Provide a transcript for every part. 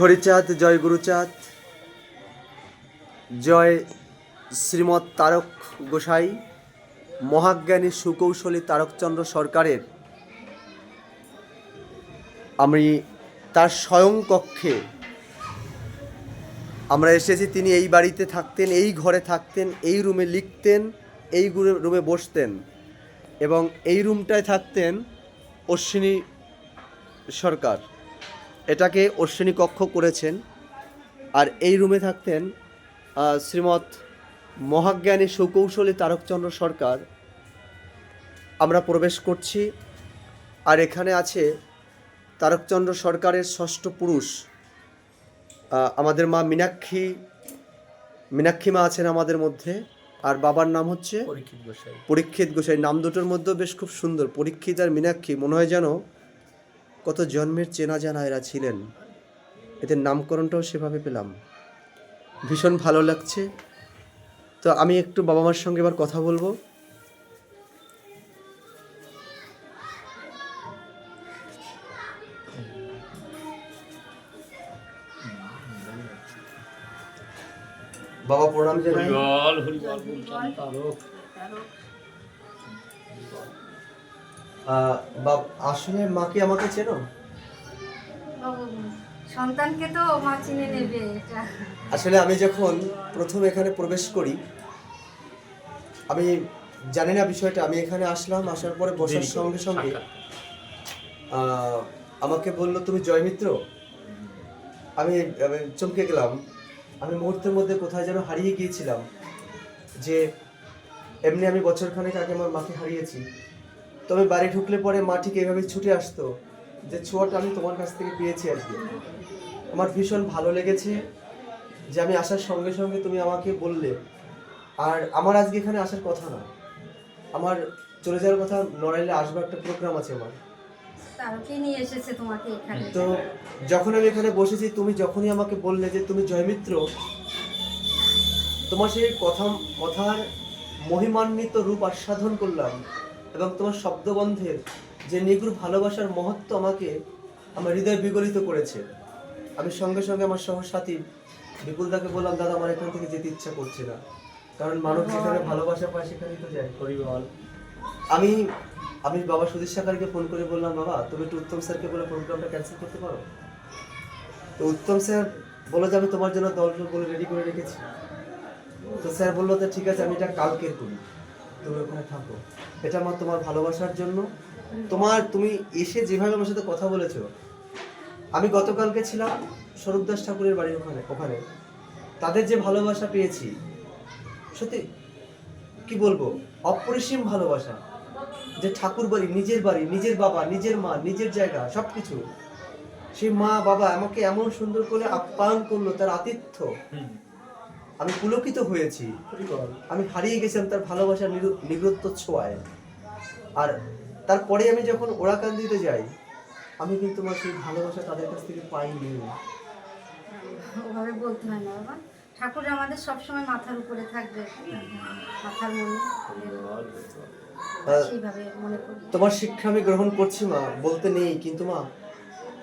হরিচাঁদ, জয় গুরুচাঁদ। জয় শ্রীমৎ তারক গোসাই। মহাজ্ঞানী সুকৌশলী তারকচন্দ্র সরকারের। আমি তার স্বয়ং কক্ষে আমরা এসেছি, তিনি এই বাড়িতে থাকতেন, এই ঘরে থাকতেন, এই রুমে লিখতেন, এই রুমে বসতেন এবং এই রুমটায় থাকতেন অশ্বিনী সরকার। এটাকে অশ্বিনী কক্ষ করেছেন। আর এই রুমে থাকতেন শ্রীমৎ মহাজ্ঞানী সুকৌশলী তারকচন্দ্র সরকার। আমরা প্রবেশ করছি আর এখানে আছে তারকচন্দ্র সরকারের ষষ্ঠ পুরুষ। আমাদের মা মীনাক্ষী মীনাক্ষী মা আছেন আমাদের মধ্যে আর বাবার নাম হচ্ছে পরীক্ষিত গোসাই। পরীক্ষিত গোসাই। নাম দুটোর মধ্যেও বেশ খুব সুন্দর পরীক্ষিত আর মীনাক্ষী। মনে হয় যেন কত জন্মের চেনা জানা এরা ছিলেন। এদের নামকরণটাও সেভাবে পেলাম। ভীষণ ভালো লাগছে। তো আমি একটু বাবা মার সঙ্গে এবার কথা বলব। বাবা, প্রণাম জানাই। তারক আসলে মাকে আমাকে চেনো? সন্তানকে তো মা চিনে নেবে এটা। আসলে আমি যখন প্রথম এখানে প্রবেশ করি আমি জানি না বিষয়টা আমি এখানে আসলাম আসার পরে বসার সঙ্গে সঙ্গে আমাকে বলল তুমি জয়মিত্র? আমি আমি চমকে গেলাম। আমি মুহূর্তের মধ্যে কোথায় যেন হারিয়ে গিয়েছিলাম যে এমনি আমি বছরখানেক আগে আমার মাকে হারিয়েছি। তবে বাড়ি ঢুকলে পরে মা ঠিক এইভাবে ছুটে আসতো যে ছোঁয়াটা আমি তোমার কাছ থেকে পেয়েছি আজকে আমার ভীষণ ভালো লেগেছে যে আমি আসার সঙ্গে সঙ্গে তুমি আমাকে বললে। আর আমার আজকে এখানে আসার কথা না। আমার চলে যাওয়ার কথা নড়াইলে আসব একটা প্রোগ্রাম আছে আমার। নিয়ে এসেছে তোমাকে এখানে। তো যখন আমি এখানে বসেছি তুমি যখনই আমাকে বললে যে তুমি জয়মিত্র তোমার সেই কথা কথার মহিমান্বিত রূপ আস্বাদন করলাম। এবং তোমার শব্দবন্ধের যে নিগুড় ভালোবাসার মহত্ব আমাকে আমার হৃদয় বিগলিত করেছে। আমি সঙ্গে সঙ্গে আমার সহসাথী বিপুলদাকে বললাম দাদা আমার এখান থেকে যেতে ইচ্ছা করছে না। কারণ মানুষ যেখানে ভালোবাসা পায় সেখানেই তো যায়। হরিবল আমি আমি বাবা সুধীর সাকারকে ফোন করে বললাম বাবা তুমি একটু উত্তম স্যারকে বলে প্রোগ্রামটা ক্যান্সেল করতে পারো? তো উত্তম স্যার বলে যে আমি তোমার জন্য দল বলে রেডি করে রেখেছি। তো স্যার বলল তো ঠিক আছে আমি এটা কালকের করি। তুমি ওখানে থাকো। এটা আমার তোমার ভালোবাসার জন্য। তোমার, তুমি এসে যেভাবে আমার সাথে কথা বলেছ, আমি গতকালকে ছিলাম স্বরূপ দাস ঠাকুরের বাড়ির ওখানে ওখানে। তাদের যে ভালোবাসা পেয়েছি, সত্যি, কি বলব, অপরিসীম ভালোবাসা। যে ঠাকুর বাড়ি, নিজের বাড়ি, নিজের বাবা, নিজের মা, নিজের জায়গা সব কিছু সেই মা, বাবা আমাকে এমন সুন্দর করে আপ্যায়ন করল, তার আতিথ্য। আমি পুলকিত হয়েছি। আমি হারিয়ে গেছিলাম তার ভালোবাসার নিরুত্ত ছোঁয়ায়। আর তারপরে আমি যখন ওরাকান্দিতে যাই আমি কিন্তু আমার সেই ভালোবাসা তাদের কাছ থেকে পাইনি। ওভাবে বলতে হয় না বাবা। ঠাকুর আমাদের সবসময় মাথার উপরে থাকবে। মাথার মনে। তোমার শিক্ষা আমি গ্রহণ করছি মা বলতে নেই। কিন্তু মা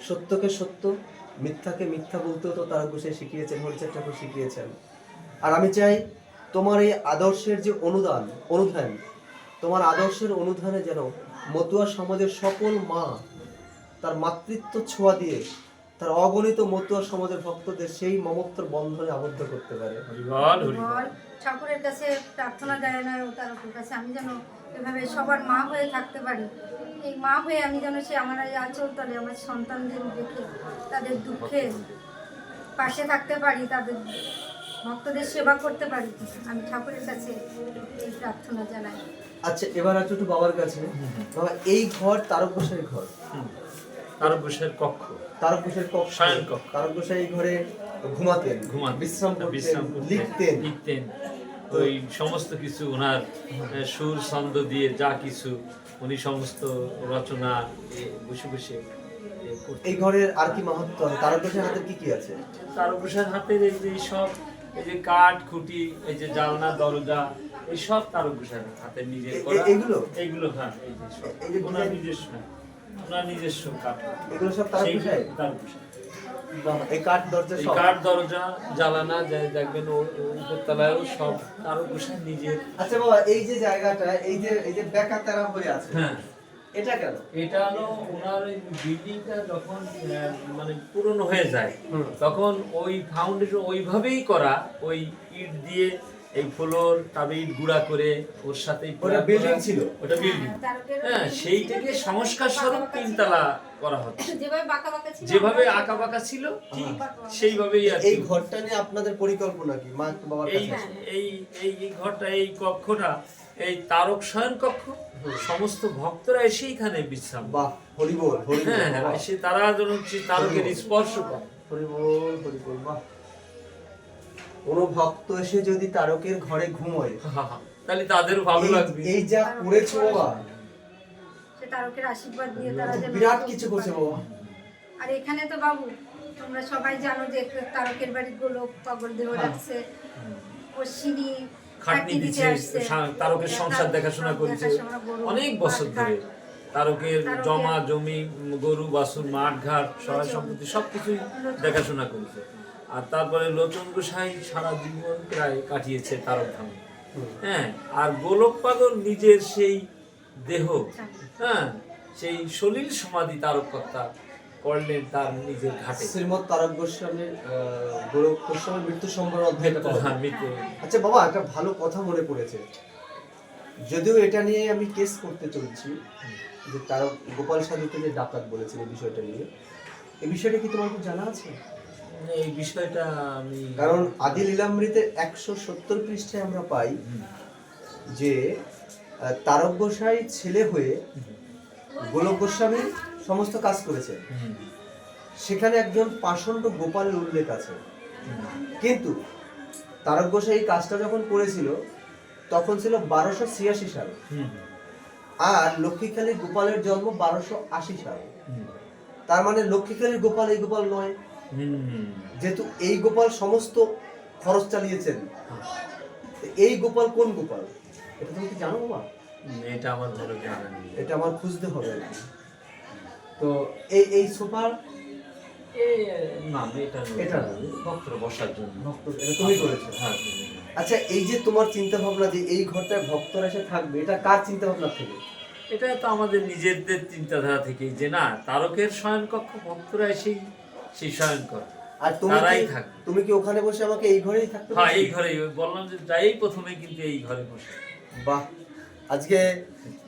সত্যকে সত্য মিথ্যাকে মিথ্যা বলতেও তো তারা বসে শিখিয়েছেন হরিচাঁদ ঠাকুর শিখিয়েছেন। আর আমি চাই তোমার এই আদর্শের যে অনুদান অনুধান তোমার আদর্শের অনুধানে যেন মতুয়া সমাজের সকল মা তার মাতৃত্ব ছোঁয়া দিয়ে তার অগণিত মতুয়া সমাজের ভক্তদের সেই মমত্বর বন্ধনে আবদ্ধ করতে পারে। ঠাকুরের কাছে প্রার্থনা জানাই ও তারকের কাছে আমি যেন এভাবে সবার মা হয়ে থাকতে পারি। এই মা হয়ে আমি যেন সে আমার এই আচল তলে আমার সন্তানদের দেখে তাদের দুঃখে পাশে থাকতে পারি তাদের ভক্তদের সেবা করতে পারি। আমি ঠাকুরের কাছে এই প্রার্থনা জানাই। আচ্ছা এবার একটু একটু বাবার কাছে। বাবা এই ঘর তারক ঘর। তারক গোসাইয়ের কক্ষ। তারক কক্ষ। শয়ন কক্ষ। তারক গোসাই এই ঘরে ঘুমাতেন ঘুমাতেন, বিশ্রাম করতেন লিখতেন। লিখতেন। ওই সমস্ত কিছু ওনার সুর ছন্দ দিয়ে যা কিছু উনি সমস্ত রচনা বসে বসে এই ঘরের আর কি মাহাত্ম আছে? তারক গোসাইয়ের হাতের কি কি আছে? তারক গোসাইয়ের হাতের এই যে সব এই যে কাঠ খুঁটি এই যে জানলা দরজা এই সব হাতের নিজের করা। এ- এগুলো? হ্যাঁ এই যে সব। ওনার নিজস্ব ওনার নিজস্ব কাঠ। এগুলো সব তারক সেই গোসাই তারক এই কাঠ দরজা সব? কাঠ দরজা জ্বালানা যায় দেখবেন ও ও উপরতলায়ও সব নিজের। আচ্ছা বাবা এই যে জায়গাটা এই যে এই যে বেকা তেরা হয়ে আছে হ্যাঁ। এটা কেন? এটা হলো ওনার বিল্ডিংটা যখন মানে পুরনো হয়ে যায় তখন ওই ফাউন্ডেশন ওইভাবেই করা ওই ইট দিয়ে এই ফ্লোর তবে ইট গুঁড়া করে ওর সাথে ওটা building ছিল? ওটা বিল্ডিং হ্যাঁ সেইটাকে সংস্কার স্বরূপ তিনতলা করা হচ্ছে। যেভাবে বাঁকা বাঁকা ছিল যেভাবে আঁকা বাঁকা ছিল ঠিক সেইভাবেই আর এই কি। ঘরটা নিয়ে আপনাদের পরিকল্পনা কি? মা বাবার কাছে এই এই এই ঘরটা এই কক্ষটা এই তারক শয়ন কক্ষ সমস্ত ভক্তরা এসে এখানে বিশ্রাম। বাহ হরিবোল হরিবোল হ্যাঁ এসে তারা যেন তারকের স্পর্শ পায়। হরিবোল হরিবোল বাহ। কোনো ভক্ত এসে যদি তারকের ঘরে ঘুমোয় তাহলে তাদেরও ভালো লাগবে। এই যা করেছ বাবা তারকের আশীর্বাদ দিয়ে তারা যেন বিরাট কিছু করছে বাবা। আর এখানে তো বাবু তোমরা সবাই জানো যে তারকের বাড়ি গোলক পাগল দেহ হ্যাঁ। রাখছে। ও সিঁড়ি খাটনি দিচ্ছে তারকের সংসার দেখাশোনা করেছে। অনেক বছর ধরে তারকের জমা জমি গরু বাছুর মাঠ ঘাট সহায় সম্পত্তি সব কিছুই দেখাশোনা করেছে। আর তারপরে লোচন গোসাই সারা জীবন প্রায় কাটিয়েছে তারক ধামে। হ্যাঁ আর গোলক পাগল নিজের সেই দেহ হ্যাঁ সেই সলিল সমাধি তারককর্তা করলেন তার নিজের ঘাটে। শ্রীমৎ তারক গোস্বামীর আহ, গোস্বামীর মৃত্যু সম্পর্কে মৃত্যু আচ্ছা বাবা একটা ভালো কথা মনে পড়েছে। যদিও এটা নিয়ে আমি কেস করতে চলছি যে তারক গোপাল সাধুকে যে ডাকাত বলেছেন এই বিষয়টা নিয়ে এই বিষয়টা কি তোমার খুব জানা আছে? এই বিষয়টা আমি কারণ আদি লীলামৃতে একশো সত্তর পৃষ্ঠে আমরা পাই যে তারক গোসাই ছেলে হয়ে গোলক গোস্বামী সমস্ত কাজ করেছেন সেখানে একজন পাষণ্ড গোপালের উল্লেখ আছে। কিন্তু তারক গোসাই এই কাজটা যখন করেছিল, তখন ছিল বারোশো ছিয়াশি সাল। আর লক্ষ্মীকালী গোপালের জন্ম বারোশো আশি সাল। তার মানে লক্ষ্মীকালীর গোপাল এই গোপাল নয়। যেহেতু এই গোপাল সমস্ত খরচ চালিয়েছেন। এই গোপাল কোন গোপাল? এটা তুমি কি জানো, বাবা? এটা আমার জানা এটা আমার খুঁজতে হবে। তো এই এই সোফার করেছ। হ্যাঁ। আচ্ছা এই যে তোমার চিন্তা ভাবনা যে এই ঘরটায় ভক্তরা এসে থাকবে এটা কার চিন্তা ভাবনা থেকে? এটা তো আমাদের নিজেদের চিন্তাধারা থেকেই যে না তারকের শয়ন কক্ষ ভক্তরা এসেই সেই শয়ন করে আর তুমি। তুমি কি ওখানে বসে আমাকে এই ঘরেই থাকতে হ্যাঁ এই ঘরেই। বললাম যে যাই প্রথমে কিন্তু এই ঘরে বসে। বাহ আজকে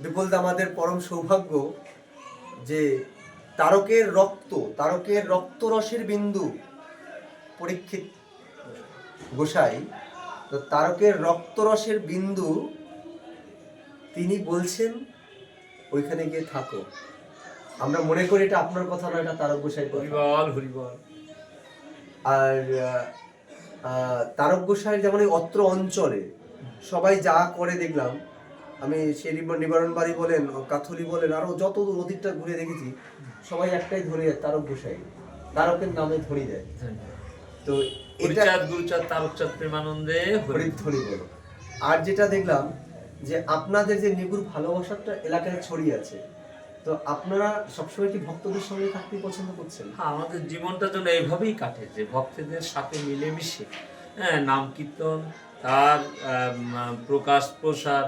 বিপুল আমাদের পরম সৌভাগ্য যে তারকের রক্ত তারকের রক্তরসের বিন্দু পরীক্ষিত গোসাই তো তারকের রক্তরসের বিন্দু তিনি বলছেন ওইখানে গিয়ে থাকো। আমরা মনে করি এটা আপনার কথা নয় এটা তারক গোসাই হরিবল হরিবল। আর তারক গোসাই যেমন এই অত্র অঞ্চলে সবাই যা করে দেখলাম আমি সেই নিবারণ বাড়ি বলেন কাথলি বলেন আরও যত নদীরটা ঘুরে দেখেছি সবাই একটাই ধরে যায় তারক গোসাই। তারকের নামে ধরি দেয়। তো এটা গুরুচাঁদ তারকচাঁদ প্রেমানন্দে হরি হরিধ্বনি বলো। আর যেটা দেখলাম যে আপনাদের যে নিগুর ভালোবাসাটা এলাকায় ছড়িয়ে আছে তো আপনারা সবসময় কি ভক্তদের সঙ্গে থাকতে পছন্দ করছেন? হ্যাঁ, আমাদের জীবনটা যেন এইভাবেই কাটে যে ভক্তদের সাথে মিলেমিশে হ্যাঁ নাম কীর্তন তার প্রকাশ প্রসার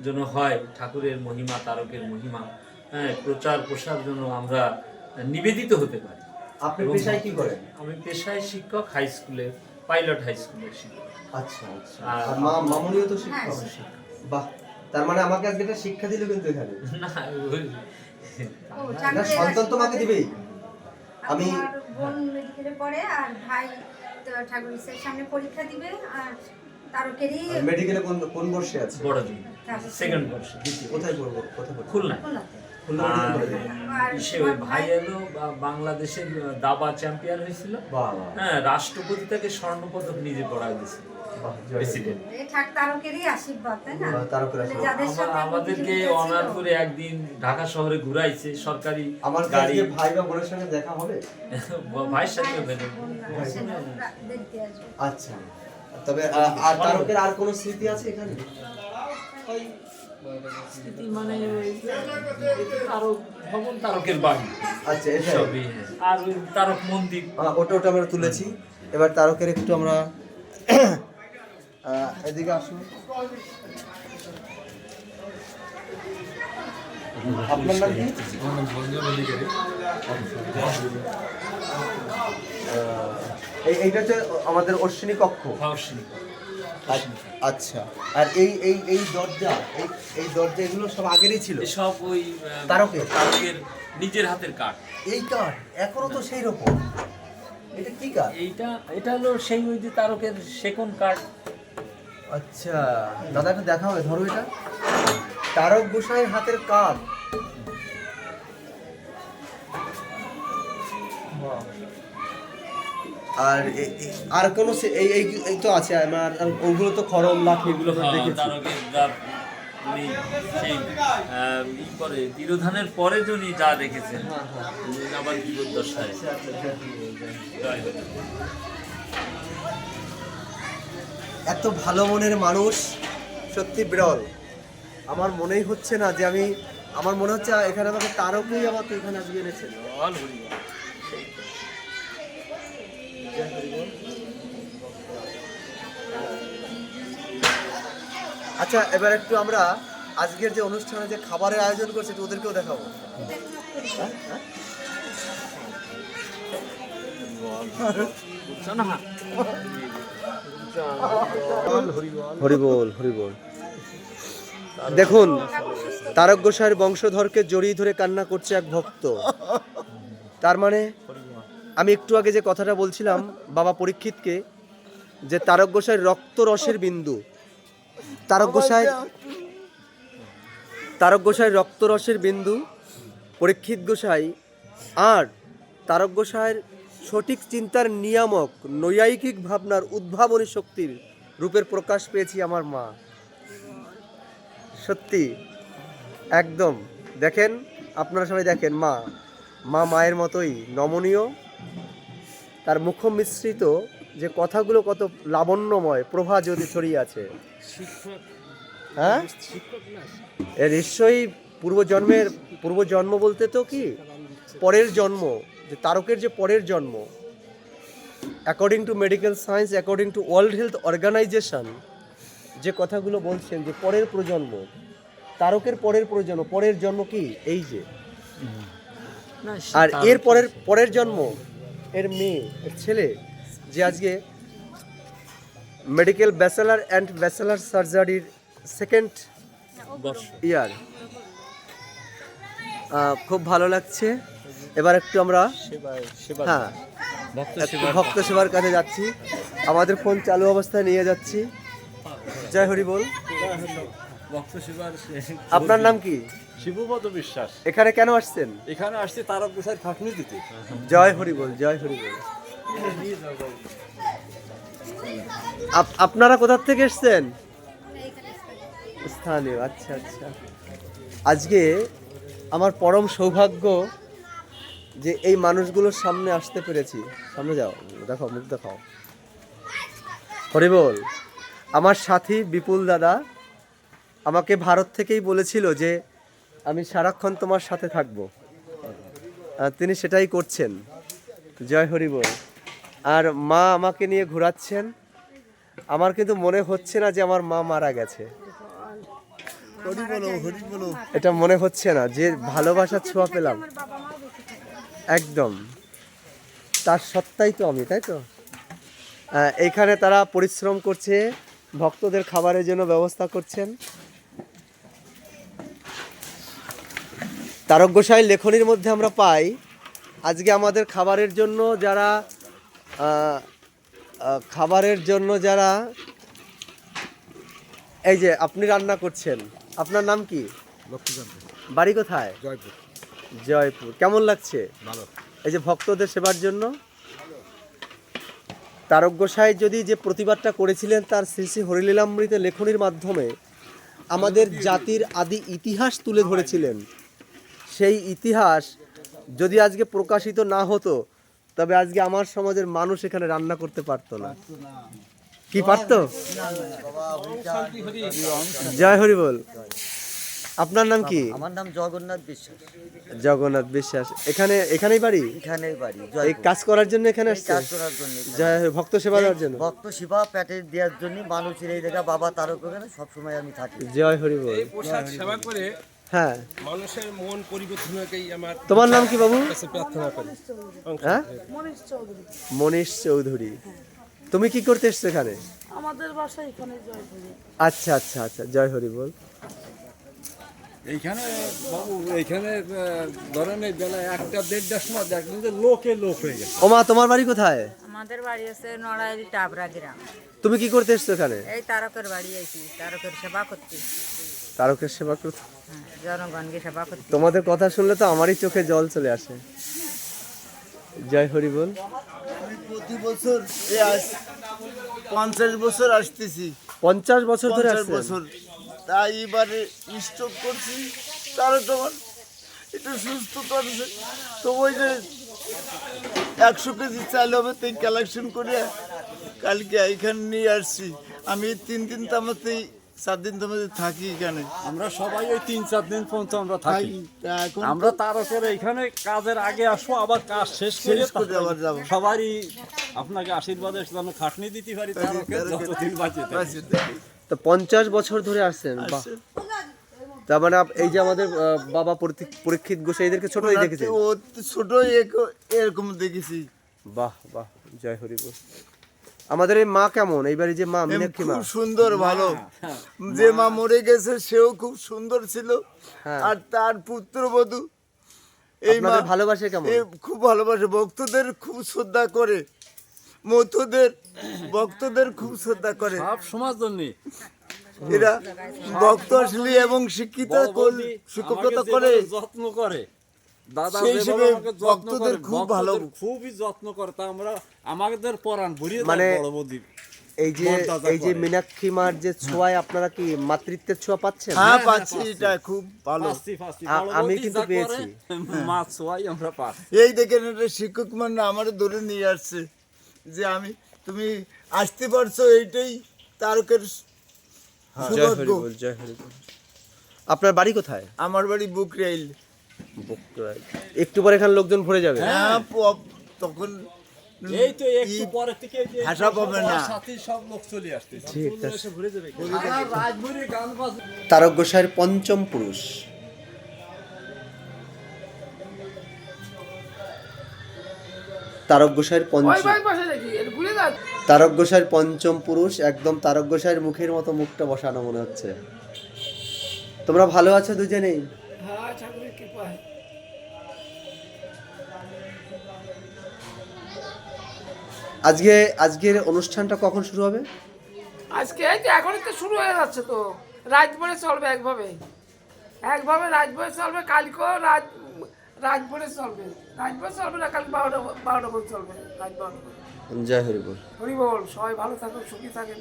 যেন হয় ঠাকুরের মহিমা তারকের মহিমা হ্যাঁ প্রচার প্রসার জন্য আমরা নিবেদিত হতে পারি। আপনি পেশায় কি করেন? আমি পেশায় শিক্ষক হাই স্কুলে পাইলট হাই স্কুলের শিক্ষক। আচ্ছা আচ্ছা। আর আর মা মামুনিও তো শিক্ষক? হ্যাঁ, বাহ তার মানে আমাকে আজকে একটা শিক্ষা দিল কিন্তু এখানে। না সন্তান তো মাকে আশীর্বাদে- দিবেই আমি বোন মেডিকেলে পড়ে আর ভাই ঠাকুর সামনে পরীক্ষা দিবে আর তারকেরই মেডিকেলে কোন কোন বর্ষে আছে? বড় দিন সেকেন্ড বর্ষ দ্বিতীয় কোথায় পড়ব? কোথায় পড়ব? সে ওই ভাই এলো বা- বাংলাদেশের দাবা চ্যাম্পিয়ন হয়েছিল। হ্যাঁ রাষ্ট্রপতি তাকে স্বর্ণপদক নিজে পড়ায় দিয়েছিল। আমাদেরকে অনার করে একদিন ঢাকা শহরে ঘুরাইছে সরকারি আমার গাড়ি। ভাই বা বোনের সঙ্গে দেখা হবে? ভাইয়ের সাথে আচ্ছা। তবে আর তারকের আর কোনো স্মৃতি আছে এখানে? স্মৃতি মানে তারক ভবন তারকের বাড়ি। আচ্ছা এটা সবই হ্যাঁ। আর ওই তারক মন্দির। ওটা ওটা আমরা তুলেছি। এবার তারকের একটু আমরা এদিকে আসুন। আপনার নাম কি? এই এইটা হচ্ছে আমাদের অশ্বিনী কক্ষ। ভাবসিনী আচ্ছা আর এই এই এই দরজা এই এই দরজা এগুলো সব আগেরই ছিল? সব ওই তারকের? তারকের নিজের হাতের কাঠ। এই কাঠ? এখনও তো সেই রকম এটা কি কাঠ? এইটা এটা হলো সেই ওই যে তারকের সেকন কাঠ। আচ্ছা দাদা একটু দেখা হবে ধরো এটা। তারক গোসাইয়ের হাতের কাপ আর আর কোনো এই এই তো আছে আমার ওগুলো তো খরম লাঠি এগুলো হ্যাঁ, দেখেছি। করে তিরোধানের পরে যিনি যা রেখেছেন হ্যাঁ, হ্যাঁ। আবার বিপদশায় আচ্ছা, আচ্ছা, হোক। এত ভালো মনের মানুষ সত্যি বিরল। আমার মনেই হচ্ছে না যে আমি আমার মনে হচ্ছে এখানে আমাকে তারকই আমাকে এখানে আজকে এনেছেন বল হরি বল। সেই তো। আচ্ছা এবার একটু আমরা আজকের যে অনুষ্ঠানে যে খাবারের আয়োজন করছে, একটু ওদেরকেও দেখাবো। হরিবল দেখুন তারক গোসাইয়ের বংশধরকে জড়িয়ে ধরে কান্না করছে এক ভক্ত। তার মানে আমি একটু আগে যে কথাটা বলছিলাম বাবা পরীক্ষিতকে, যে তারক গোসাইয়ের রক্ত রসের বিন্দু। তারক গোসাই তারক গোসাইয়ের রক্ত রসের বিন্দু, পরীক্ষিত গোসাই আর তারক গোসাইয়ের সঠিক চিন্তার নিয়ামক, নৈয়ায়িক ভাবনার উদ্ভাবনী শক্তির রূপের প্রকাশ পেয়েছি আমার মা। সত্যি, একদম। দেখেন, আপনারা সবাই দেখেন মা। মা মায়ের মতোই নমনীয় তার মুখ মিশ্রিত যে কথাগুলো কত লাবণ্যময় প্রভা যদি ছড়িয়ে আছে। হ্যাঁ? নিশ্চয়ই পূর্বজন্মের পূর্বজন্ম বলতে তো কি? পরের জন্ম যে তারকের যে পরের জন্ম। According to medical science according to world health organization যে কথাগুলো বলছেন যে পরের প্রজন্ম তারকের পরের প্রজন্ম পরের জন্ম কি? এই যে। আর এর পরের পরের জন্ম এর মেয়ে এর ছেলে যে আজকে মেডিকেল ব্যাচেলার অ্যান্ড ব্যাচেলার সার্জারির সেকেন্ড ইয়ার খুব ভালো লাগছে। এবার একটু আমরা হ্যাঁ ভক্ত সেবার কাছে যাচ্ছি। আমাদের ফোন চালু অবস্থায় নিয়ে যাচ্ছি। জয় হরি বল। আপনার নাম কি? শিবপদ বিশ্বাস। এখানে কেন আসছেন? এখানে আসছে তারক গোসাই খাটনি দিতে। জয় হরি বল জয় হরি বল আপনারা কোথা থেকে এসছেন? স্থানীয় আচ্ছা আচ্ছা। আজকে আমার পরম সৌভাগ্য যে এই মানুষগুলোর সামনে আসতে পেরেছি। সামনে যাও দেখো মুখ দেখাও। হরিবল আমার সাথী বিপুল দাদা আমাকে ভারত থেকেই বলেছিল যে আমি সারাক্ষণ তোমার সাথে থাকব। তিনি সেটাই করছেন। জয় হরিবল আর মা আমাকে নিয়ে ঘোরাচ্ছেন। আমার কিন্তু মনে হচ্ছে না যে আমার মা মারা গেছে। এটা মনে হচ্ছে না যে ভালোবাসার ছোঁয়া পেলাম। একদম। তার সত্তাই তো আমি তাই তো? আহ, এইখানে তারা পরিশ্রম করছে ভক্তদের খাবারের জন্য ব্যবস্থা করছেন। তারক গোসাই লেখনির মধ্যে আমরা পাই আজকে আমাদের খাবারের জন্য যারা খাবারের জন্য যারা এই যে আপনি রান্না করছেন আপনার নাম কি? বাড়ি কোথায়? জয়পুর। জয়পুর। কেমন লাগছে? ভালো। এই যে ভক্তদের সেবার জন্য? তারক গোসাই যদি যে প্রতিবাদটা করেছিলেন তার শ্রী শ্রী হরিলীলামৃত লেখনির মাধ্যমে আমাদের জাতির আদি ইতিহাস তুলে ধরেছিলেন। সেই ইতিহাস যদি আজকে প্রকাশিত না হতো তবে আজকে আমার সমাজের মানুষ এখানে রান্না করতে পারতো না। কি পারতো? জয় হরি বল আপনার নাম কি? আমার নাম জগন্নাথ বিশ্বাস। জগন্নাথ বিশ্বাস। এখানে এখানেই বাড়ি? এখানেই বাড়ি এই কাজ করার জন্য এখানে আসছে কাজ করার জন্য জয় ভক্ত সেবা দেওয়ার জন্য? ভক্ত সেবা প্যাটে দেওয়ার জন্য মানুষের এই জায়গা বাবা তারক ওখানে সবসময় আমি থাকি। জয় হরি বল প্রসাদ সেবা করে হ্যাঁ। মানুষের মন পরিবর্তনকেই আমার তোমার নাম কি বাবু? প্রার্থনা করি। হ্যাঁ? মনীষ চৌধুরী। তুমি কি করতে এসছো এখানে? আমাদের বাসা এখানে জয়পুরে। আচ্ছা আচ্ছা আচ্ছা। জয় হরি বল। এইখানে বাবু এইখানে ধরেন এই বেলা একটা দেড়টার সময় দেখবেন যে লোকে লোক হয়ে গেছে। ওমা তোমার বাড়ি কোথায়? আমাদের বাড়ি আছে নড়াইল টাবরা গ্রাম। তুমি কি করতে এসছো এখানে? এই তারকের বাড়ি আইছি তারকের সেবা করতে। তারকের সেবা করতে। হ্যাঁ, জনগণকে সেবা করতে। তোমাদের কথা শুনলে তো আমারই চোখে জল চলে আসে। জয় হরি বল। আমি প্রতি বছর এ আস পঞ্চাশ বছর আসতেছি। পঞ্চাশ বছর ধরে বছর। তাই এবারে স্টক করছি। তারা তোমার একটু সুস্থ করছে তো ওই যে একশো কেজি চাল হবে তাই কালেকশন করে কালকে এখানে নিয়ে আসছি। আমি তিন দিন তামাতেই চার দিন তামাতে থাকি এখানে। আমরা সবাই ওই তিন চার দিন পর্যন্ত আমরা থাকি। তা এখন আমরা তারকের এইখানে কাজের আগে আসব আবার কাজ শেষ করে শেষ করে আবার যাব। সবারই আপনাকে আশীর্বাদের যেন খাটনি দিতে পারি তারকে যতদিন বাঁচে। তো পঞ্চাশ বছর ধরে আসছেন বাহ। তার মানে আপ- এই যে আমাদের বাবা পরীক্ষিত- পরীক্ষিত গোসাই এদেরকে ছোটই দেখেছে ও তো ছোট এরকম দেখেছি। বাহ বাহ জয় হরি বল। আমাদের এই মা কেমন? এইবারে যে মা মীনাক্ষী মা? খুব সুন্দর ভালো। যে মা মরে গেছে সেও খুব সুন্দর ছিল। হ্যাঁ। আর তার পুত্রবধূ এই মা ভালোবাসে কেমন? খুব ভালোবাসে। ভক্তদের খুব শ্রদ্ধা করে। মতদের ভক্তদের খুব শ্রদ্ধা করে। সব সমাজ জন্য এরা ভক্ত আসলে এবং শিক্ষিত কর- শিক্ষকতা করে। যত্ন করে। দাদা ভক্তদের খুব ভালো। খুবই যত্ন করে। তা আমরা আমাদের পরাণ ভরিয়ে মানে এই যে এই যে মীনাক্ষী মার যে ছোঁয়ায় আপনারা কি মাতৃত্বের ছোঁয়া পাচ্ছেন? হ্যাঁ পাচ্ছি এটা খুব ভালো। আমি কিন্তু পেয়েছি। মাছ ছোয়াই আমরা পাই। এই দেখেন একটা শিক্ষক মানে আমার ধরে নিয়ে আসছে যে আমি তুমি আসতে পারছ এইটাই তারকের জয় হরি বল জয় হরি বল আপনার বাড়ি কোথায়? আমার বাড়ি বুক রেল বকুড়ায়। একটু পরে এখানে লোকজন ভরে যাবে। হ্যাঁ তখন এই তো একটু পরে থেকে যে পাবে না। সবার সব লোক চলে আসতেছে ঠিক আছে। আর রাজভরি গান বাজ তারক গোসাইয়ের পঞ্চম পুরুষ। তারক গোসাইয়ের পঞ্চম তারক গোসাইয়ের পঞ্চম পুরুষ একদম তারক গোসাইয়ের মুখের মতো মুখটা বসানো মনে হচ্ছে। তোমরা ভালো আছো দুজনেই? হ্যাঁ ঠাকুরের কৃপায়। আজকে আজকের অনুষ্ঠানটা কখন শুরু হবে? আজকে এই যে এখনই তো শুরু হয়ে যাচ্ছে তো। রাজভরে চলবে একভাবে। একভাবে রাজভরে চলবে কালকেও রাজ রাজভরে চলবে। রাজভরে চলবে না কাল বারোটা বারোটা করে চলবে। রাত বারোটা জয় হরি বল হরি বল সবাই ভালো থাকুন সুখী থাকেন।